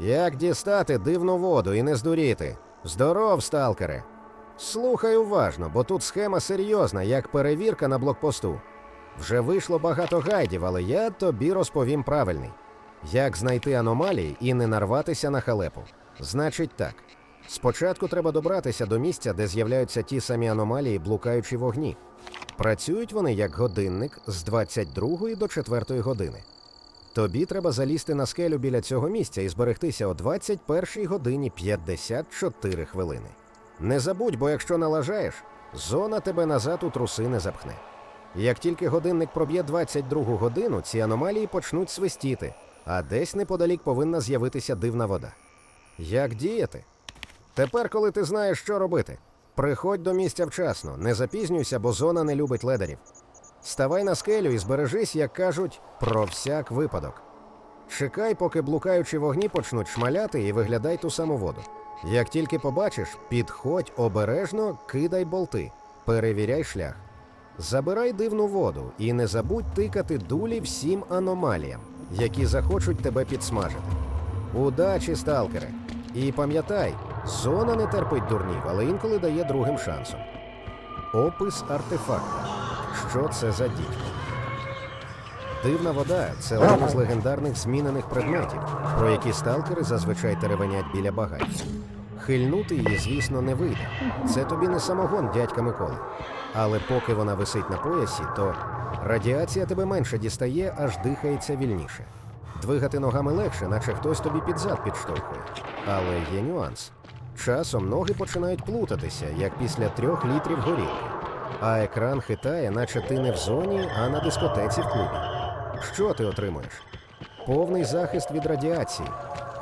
Як дістати дивну воду і не здуріти? Здоров, сталкере. Слухай уважно, бо тут схема серйозна, як перевірка на блокпосту. Вже вийшло багато гайдів, але я тобі розповім правильний. Як знайти аномалії і не нарватися на халепу? Значить так. Спочатку треба добратися до місця, де з'являються ті самі аномалії, блукаючі вогні. Працюють вони як годинник з 22 до 4 години. Тобі треба залізти на скелю біля цього місця і зберегтися о 21 годині 54 хвилини. Не забудь, бо якщо налажаєш, зона тебе назад у труси не запхне. Як тільки годинник проб'є 22 годину, ці аномалії почнуть свистіти, а десь неподалік повинна з'явитися дивна вода. Як діяти? Тепер, коли ти знаєш, що робити, приходь до місця вчасно, не запізнюйся, бо зона не любить ледерів. Ставай на скелю і збережись, як кажуть, про всяк випадок. Чекай, поки блукаючі вогні почнуть шмаляти і виглядай ту саму воду. Як тільки побачиш, підходь обережно, кидай болти, перевіряй шлях. Забирай дивну воду і не забудь тикати дулі всім аномаліям, які захочуть тебе підсмажити. Удачі, сталкери! І пам'ятай, зона не терпить дурнів, але інколи дає другим шансом. Опис артефакта. Що це за дідько? Дивна вода це один з легендарних змінених предметів, про які сталкери зазвичай теревенять біля багаття. Хильнути її, звісно, не вийде. Це тобі не самогон дядька Миколи. Але поки вона висить на поясі, то радіація тебе менше дістає, аж дихається вільніше. Двигати ногами легше, наче хтось тобі під зад підштовхує. Але є нюанс. Часом ноги починають плутатися, як після трьох літрів горілки. А екран хитає, наче ти не в зоні, а на дискотеці в клубі. Що ти отримуєш? Повний захист від радіації.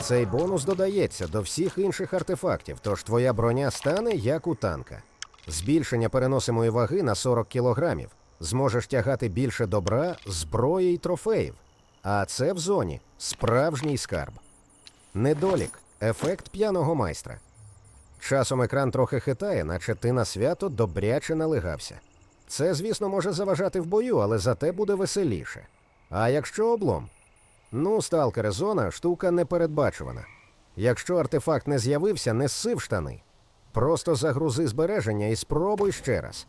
Цей бонус додається до всіх інших артефактів, тож твоя броня стане як у танка. Збільшення переносимої ваги на 40 кілограмів. Зможеш тягати більше добра, зброї й трофеїв. А це в зоні справжній скарб. Недолік ефект п'яного майстра. Часом екран трохи хитає, наче ти на свято добряче налигався. Це, звісно, може заважати в бою, але зате буде веселіше. А якщо облом? Ну, сталкере, зона штука непередбачувана. Якщо артефакт не з'явився, не сси в штани. Просто загрузи збереження і спробуй ще раз.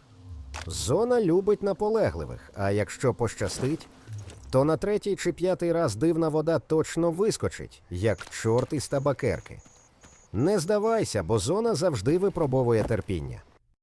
Зона любить наполегливих, а якщо пощастить, то на третій чи п'ятий раз дивна вода точно вискочить, як чорт із табакерки. Не здавайся, бо зона завжди випробовує терпіння.